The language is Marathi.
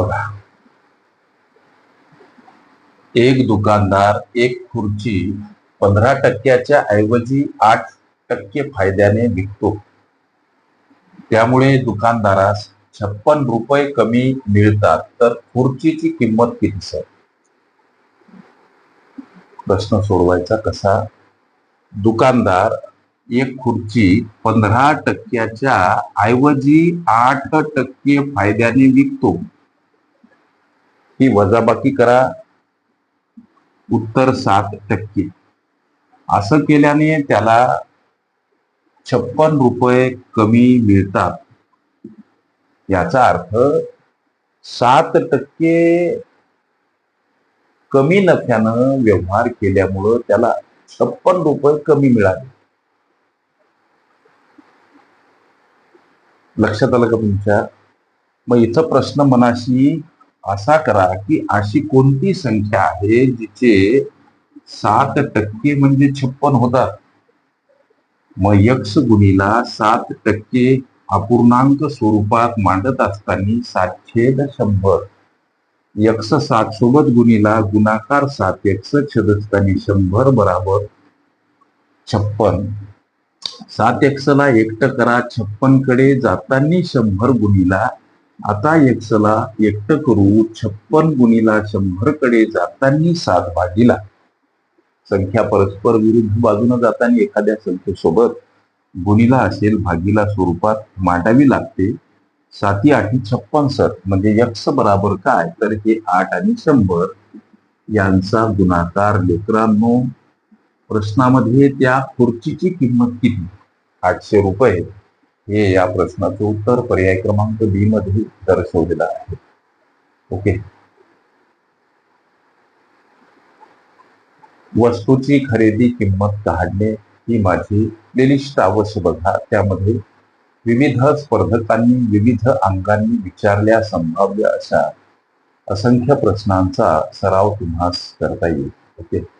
बघा. एक दुकानदार एक खुर्ची पंधरा टक्क्याच्या ऐवजी आठ टक्के फायद्याने विकतो. त्यामुळे दुकानदारास छप्पन रुपये कमी मिळतात तर खुर्चीची किंमत किती सर? प्रश्न सोडवायचा कसा? दुकानदार एक खुर्ची पंधरा टक्क्याच्या ऐवजी आठ टक्के फायद्याने विकतो. ही वजाबाकी करा. उत्तर सात टक्के. असं केल्याने त्याला छप्पन रुपये कमी मिळतात. याचा अर्थ सात टक्के कमी नफ्यानं व्यवहार केल्यामुळं त्याला छप्पन रुपये कमी मिळाले. लक्षात आलं का तुमच्या? मग इथं प्रश्न मनाशी असा करा की अशी कोणती संख्या आहे जिचे सात टक्के म्हणजे छप्पन होतात? मग यक्ष गुणीला सात टक्के अपूर्णांक स्वरूपात मांडत असताना सातशे शंभर. यक्ष सात सोबत गुणीला गुणाकार सात यक्ष छेदस्थानी शंभर बराबर छप्पन. सात यक्षला एकट करा छप्पनकडे जाताना शंभर गुणीला आता एक्सला एकट करू छप्पन गुणीला शंभरकडे जाताना सात भागीला संख्या परस्पर विरुद्ध बाजूने जाताना एखाद्या संख्येसोबत गुणीला असेल भागीला स्वरूपात मांडावी लागते. साती आठी छप्पन सर म्हणजे यक्ष बराबर काय? तर हे आठ आणि शंभर. यांचा गुणाकार लेकरांनो प्रश्नामध्ये त्या खुर्चीची किंमत किती? आठशे रुपये. हे या प्रश्नाचं उत्तर पर्याय क्रमांक बी मध्ये दर्शवलेला आहे. ओके वस्तूची खरेदी किंमत काढणे ही माझी प्लेलिस्ट अवश्य बघा. त्यामध्ये विविध स्पर्धकांनी विविध अंगांनी विचारल्या संभाव्य अशा असंख्य प्रश्नांचा सराव तुम्हास करता येईल. ओके